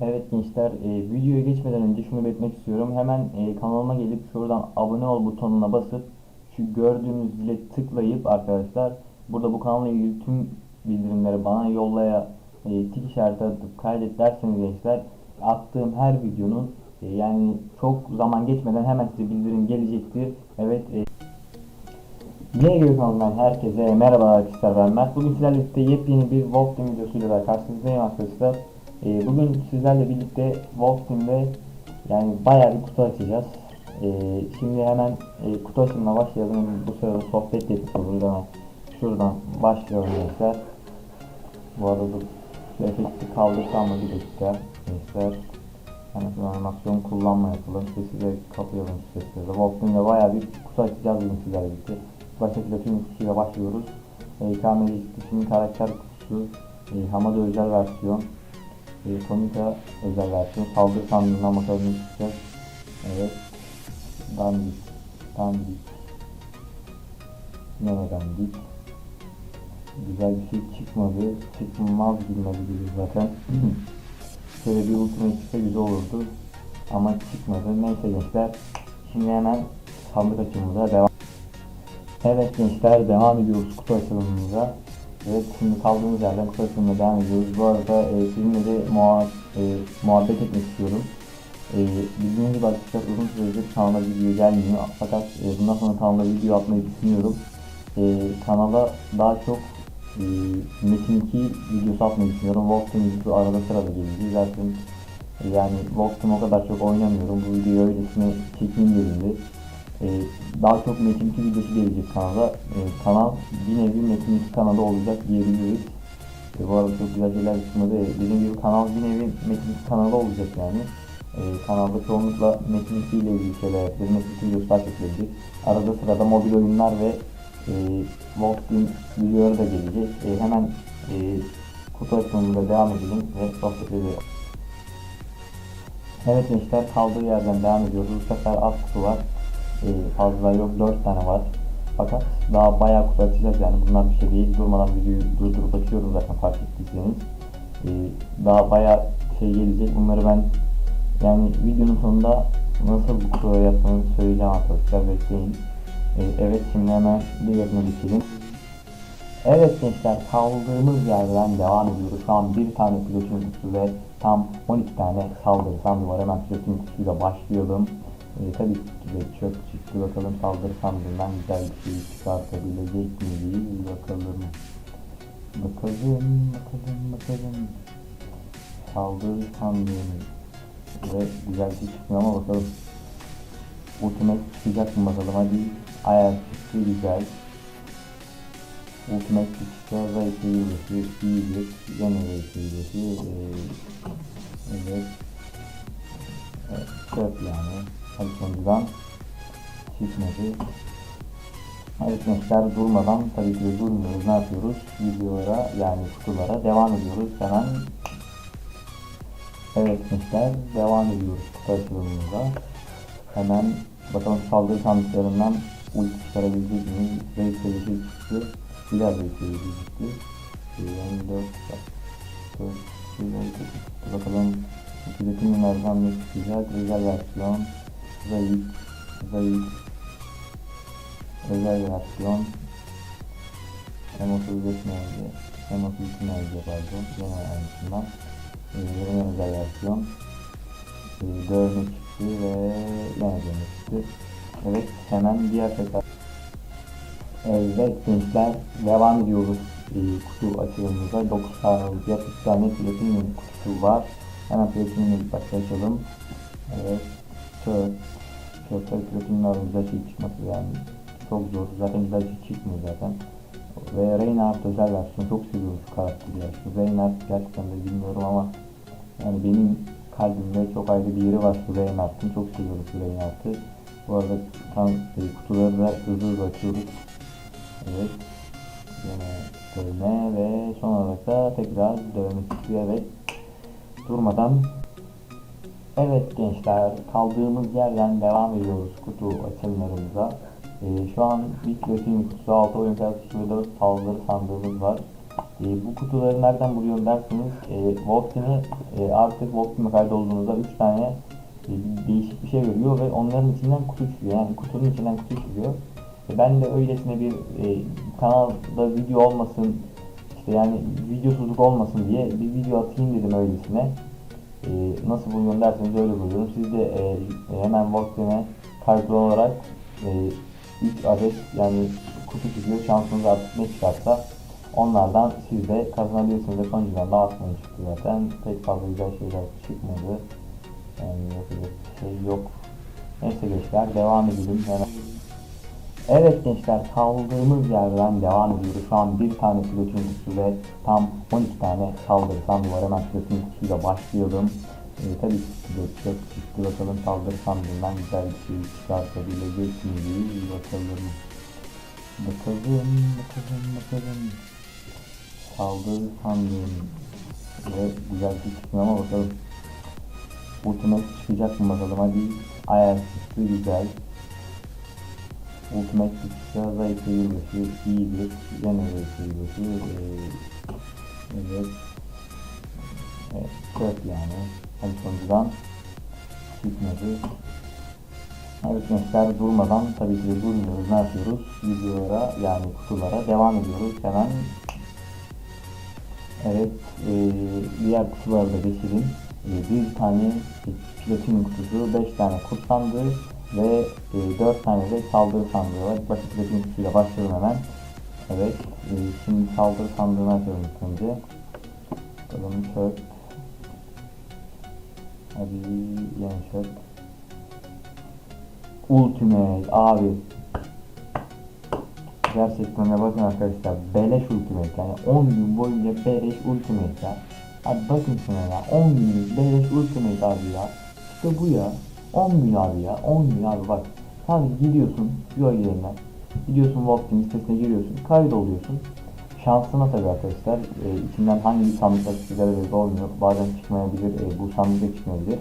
Evet gençler, e, videoya geçmeden önce şunu belirtmek istiyorum. Hemen e, kanalıma gelip şuradan abone ol butonuna basıp şu gördüğünüz zile tıklayıp arkadaşlar burada bu kanalla ilgili tüm bildirimleri bana yollaya e, tik işareti atıp kaydet derseniz gençler attığım her videonun e, yani çok zaman geçmeden hemen size bildirim gelecektir. Evet e, Yine Göğü kanalından herkese merhaba arkadaşlar ben Mert. Bugün sizlerle birlikte yepyeni bir Wolf Team videosuyla da karşınızdayım arkadaşlar. Ee, bugün sizlerle birlikte Wolf Team'de yani bayağı bir kutu açacağız. Ee, şimdi hemen e, kutu açımına başlayalım. Bu sırada sohbet yapıp buradan şuradan başlayalım gençler. Bu arada şu efekti kaldırsam mı bir dakika gençler. Hemen şu animasyon kullanma yapalım. Sesi de kapayalım şu sesleri. Wolf Team'de bayağı bir kutu açacağız bugün sizlerle birlikte. Başta platin kutusuyla başlıyoruz. E, KMG şimdi karakter kutusu, e, Hamada özel versiyon, e, Tonika özel versiyon, saldırı sandığından bakalım çıkacak. Evet. Dandik. Dandik. Nene dandik. Güzel bir şey çıkmadı. Çıkmaz bilmedi gibi zaten. Şöyle bir ultimate çıksa güzel olurdu. Ama çıkmadı. Neyse gençler. Şimdi hemen sandık açımıza devam. Evet gençler devam ediyoruz kutu açılımımıza. Evet şimdi kaldığımız yerden kutu açılımına devam ediyoruz. Bu arada e, sizinle de muha e, muhabbet etmek istiyorum. E, bildiğiniz gibi arkadaşlar uzun süredir kanala video gelmiyor. Fakat e, bundan sonra kanala video atmayı düşünüyorum. E, kanala daha çok e, Metin 2 videosu atmayı düşünüyorum. Walk'ın videosu arada sırada gelecek. Zaten e, yani Walk'ın o kadar çok oynamıyorum. Bu videoyu öylesine çekeyim dedim ee, daha çok Metin 2 videosu gelecek kanala. Ee, kanal bir nevi Metin 2 kanalı olacak diyebiliriz. Ee, bu arada çok güzel şeyler çıkmadı. Dediğim gibi kanal bir nevi Metin 2 kanalı olacak yani. Ee, kanalda çoğunlukla Metin 2 ile ilgili şeyler yapılır. Metin 2 videosu takip edilecek. Arada sırada mobil oyunlar ve e, Wolf Team videoları da gelecek. E, hemen e, kutu açılımında devam edelim ve sohbet edelim. Evet gençler kaldığı yerden devam ediyoruz. Bu sefer az kutu var e, fazla yok 4 tane var. Fakat daha bayağı kutu yani bunlar bir şey değil. Durmadan videoyu durdurup açıyorum zaten fark ettiyseniz. E, daha bayağı şey gelecek. Bunları ben yani videonun sonunda nasıl bu kutuları yaptığını söyleyeceğim arkadaşlar bekleyin. E, evet şimdi hemen diğerine geçelim. Evet gençler kaldığımız yerden devam ediyoruz. Şu an bir tane pilotin kutusu ve tam 12 tane saldırı sandığı var. Hemen pilotin kutusuyla başlayalım. E, tabii ki de çöp çıktı bakalım saldırı sandığından güzel bir şey çıkartabilecek miyiz bakalım. Bakalım bakalım bakalım. Saldırı sandığını ve güzel bir şey çıkmıyor ama bakalım. Ultimate çıkacak mı bakalım hadi. Ayar çıktı güzel. Ultimate çıksa Zayıf. Yine Zayıf Yıldızı ee, evet. Evet, yani sonucudan çıkmadı. Gençler durmadan tabii ki de durmuyoruz. Ne yapıyoruz? Videolara yani kutulara devam ediyoruz. Hemen Evet gençler devam ediyoruz kutu açılımımıza. Hemen bakalım saldırı sandıklarından ulti çıkarabilecek miyiz? Zayıf seviyesi çıktı. Biraz zayıf seviyesi çıktı. Yani 4 4 Bakalım Üretim numaradan ne çıkacak? Özel versiyon Zayıf Zayıf. Özel versiyon M35 nerede? M32 nerede pardon? Yine aynısından ee, Yine özel versiyon ee, Dövme çıktı ve yine dövme çıktı? Evet hemen diğer tekrar Evet gençler devam ediyoruz. Ee, kutu açılımımıza. 9 tane 3 tane platin kutusu var. Hemen platinum'u açalım. Evet Şöyle Şöyle platinum'la güzel şey çıkması yani Çok zor. Zaten şey çıkmıyor zaten. Ve Reinhardt özel versiyon çok seviyorum şu karakteri ya Reinhardt gerçekten de bilmiyorum ama Yani benim kalbimde çok ayrı bir yeri var şu Reinhardt'ın çok seviyorum şu Reinhardt'ı Bu arada tam e, kutuları da hızlı hızlı açıyoruz. Evet. Yine dövme ve son olarak da tekrar dövme çıkıyor. Evet. Durmadan Evet gençler kaldığımız yerden devam ediyoruz kutu açılımlarımıza ee, şu an ilk platin kutusu 6 oyun kutusu ve 4 saldırı sandığımız var E, bu kutuları nereden buluyorum derseniz e, Volt'ini e, artık Volt'ine kaydolduğunuzda 3 tane e, değişik bir şey veriyor ve onların içinden kutu çıkıyor. Yani kutunun içinden kutu çıkıyor. E, ben de öylesine bir e, kanalda video olmasın işte yani videosuzluk olmasın diye bir video atayım dedim öylesine. E, nasıl buluyorum derseniz öyle buluyorum. Siz de e, hemen Volt'ine kayıtlı olarak e, 3 adet yani kutu çıkıyor. Şansınız artık ne çıkarsa onlardan siz de kazanabilirsiniz. Ve sonuncudan dağıtmayı çıktı zaten. Pek fazla güzel şeyler çıkmadı. Yani yapacak şey yok. Neyse gençler devam edelim. Hemen. Evet gençler kaldığımız yerden devam ediyoruz. Şu an bir tane pilotin kutusu ve tam 12 tane saldırı sandığı var. Hemen pilotin kutusuyla başlayalım. Ee, tabii pilot çok çıktı. Bakalım saldırı sandığından güzel bir şey çıkartabilecek miyiz? Bakalım. Bakalım, bakalım, bakalım. Saldırı sandığım ve güzel bir şey çıkmıyor ama bakalım. Ultimate çıkacak mı bakalım hadi. Ayar çıktı güzel. Çıkışa zayıf yılbaşı iyidir. Gene zayıf yılbaşı. Ee, evet. Evet, kök yani. Hadi sonucudan çıkmadı. Evet durmadan tabii ki de durmuyoruz. Ne yapıyoruz? Videolara yani kutulara devam ediyoruz. Hemen Evet, e, diğer kutuları da geçelim. E, bir tane platin kutusu, 5 tane kurt sandığı ve e, 4 tane de saldırı sandığı var. Basit platin kutusuyla başlayalım hemen. Evet, e, şimdi saldırı sandığını açalım ilk önce. Bakalım çöp. Hadi yeni çöp. Ultimate abi. Gerçekten de bakın arkadaşlar beleş ultimate yani 10 gün boyunca beleş ultimate ya. Abi bakın şuna ya 10 günlük beleş ultimate abi ya. İşte bu ya. 10 gün abi ya. 10 gün abi bak. Sadece gidiyorsun yol yerine. Gidiyorsun Walk'in sitesine giriyorsun. Kaydoluyorsun. Şansına tabii arkadaşlar. E, içinden hangi sandıklar çıkacağı belli olmuyor. Bazen çıkmayabilir. E, bu sandık da çıkmayabilir.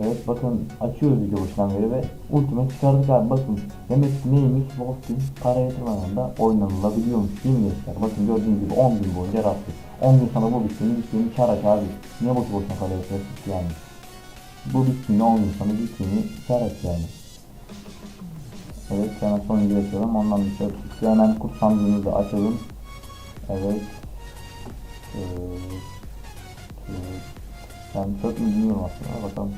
Evet bakın açıyoruz video başından beri ve ultimate çıkardık abi bakın. Demek ki neymiş Wolfteam para yatırmadan da oynanılabiliyormuş değil mi gençler? Bakın gördüğünüz gibi 10 gün boyunca rastlı. 10 gün sonra bu bittiğini bittiğini çar aç abi. Niye boşu boşuna para yatırıyorsun yani? Bu bittiğini 10 gün sonra bittiğini çar aç yani. Evet hemen sonuncu açalım ondan bir şey çıktı. Hemen kurt sandığımızı açalım. Evet. Ee, ben çok mu bilmiyorum aslında bakalım.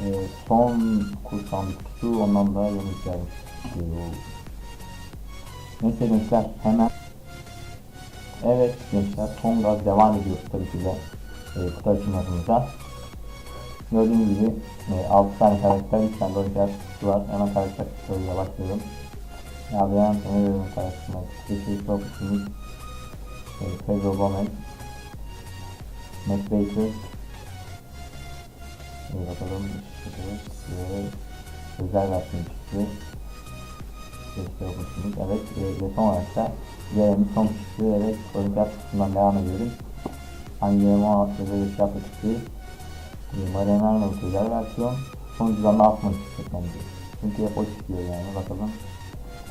Ee, son kursan kutusu ondan da yemek gelmiş. Ee, Neyse gençler hemen Evet gençler son gaz devam ediyoruz tabii ki de e, kutu açılmasımıza. Gördüğünüz gibi e, 6 tane karakter, 3 tane karakter kutusu var. Hemen karakter kutularıyla başlayalım. Ya ben sana veriyorum karakterine. Geçiş Topus'un e, Pedro Gomez Matt Baker Şimdi bakalım ve özel versiyon çıktı. İşte okumuşsunuz. Evet e, son olarak da Jeremy son çıktı. Evet olimpiyat kısmından devam ediyorum. Hangi Emo özel eşya çıktı. Mariana Arnold özel versiyon. Sonucudan da atmak çıkacak bence. Çünkü hep o çıkıyor yani bakalım.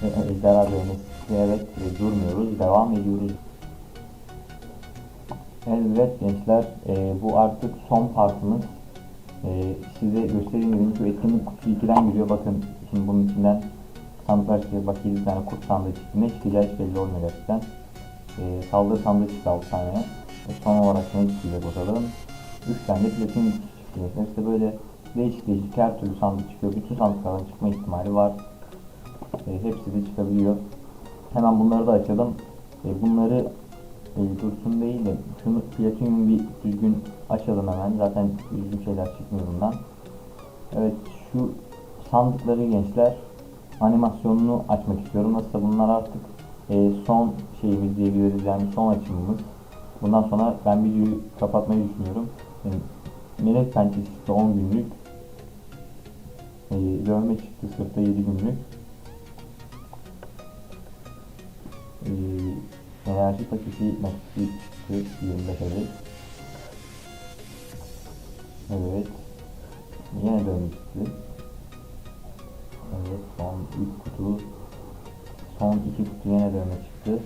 E, e, Ejderha. Evet e, durmuyoruz. Devam ediyoruz. Evet gençler e, bu artık son partımız. E, size göstereyim dedim şu etkinlik kutusu 2'den giriyor bakın şimdi bunun içinden sandıklar çıkıyor bak 7 tane kurt sandığı çıktı ne çıkacağı hiç belli olmuyor gerçekten. E, saldırı sandığı çıktı 6 tane. E, son olarak ne çıkacak bakalım. 3 tane de platin çıktı. İşte böyle değişik değişik her türlü sandık çıkıyor. Bütün sandıklardan çıkma ihtimali var. E, hepsi de çıkabiliyor. Hemen bunları da açalım. E, bunları e, dursun değil de şunu platinyum bir düzgün açalım hemen. Zaten düzgün şeyler çıkmıyor bundan. Evet şu sandıkları gençler animasyonunu açmak istiyorum. Nasılsa bunlar artık e, son şeyimiz diyebiliriz yani son açımımız. Bundan sonra ben videoyu kapatmayı düşünüyorum. Yani, melek pençesi 10 günlük. E, dövme çıktı sırtta 7 günlük. E, enerji paketi nakli çıktı 25 adet. Evet. Yine dövme çıktı. Evet son 3 kutu. Son 2 kutu yine dövme çıktı.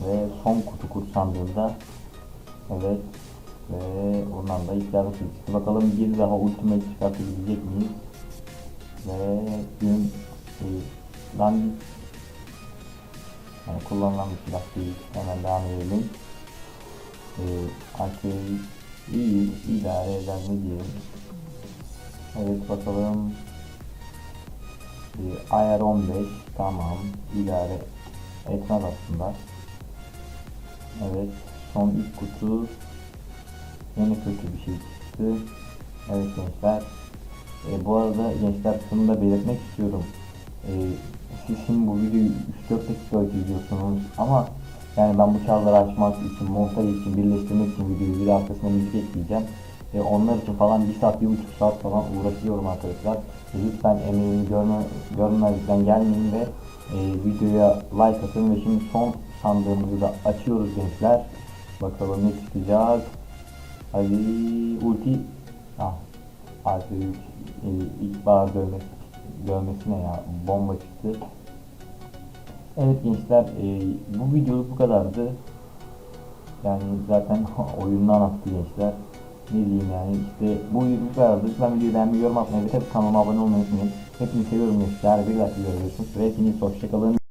Ve son kutu kurt kursandığında Evet ve ondan da yardım çıktı. Bakalım bir daha ultimate çıkartabilecek miyiz? Ve gün e, dandik yani kullanılan bir silah değil. Hemen devam edelim. E, AK'yi iyi idare eder mi diyelim. Evet bakalım. E, ayar 15 tamam idare etmez aslında. Evet son ilk kutu yine kötü bir şey çıktı. Evet gençler. E, bu arada gençler şunu da belirtmek istiyorum. E, siz şimdi bu videoyu 3-4 dakika izliyorsunuz ama yani ben bu çağları açmak için, montaj için, birleştirmek için videoyu bir arkasına müzik ekleyeceğim. E, onlar için falan 1 saat, 1,5 saat falan uğraşıyorum arkadaşlar. E, lütfen emeğimi görme, görmezlikten gelmeyin ve e, videoya like atın ve şimdi son sandığımızı da açıyoruz gençler. Bakalım ne çıkacak. Hadi ulti. Ah. Artı e, ilk bar dövmesi, dövmesi ne ya? Bomba çıktı. Evet gençler e, bu videoluk bu kadardı. Yani zaten oyundan attı gençler. Ne diyeyim yani işte bu video bu kadardı. Lütfen videoyu beğenmeyi, yorum atmayı ve tabii kanalıma abone olmayı unutmayın. Hepinizi seviyorum gençler. Bir dakika görüşürüz. Ve hepiniz hoşçakalın.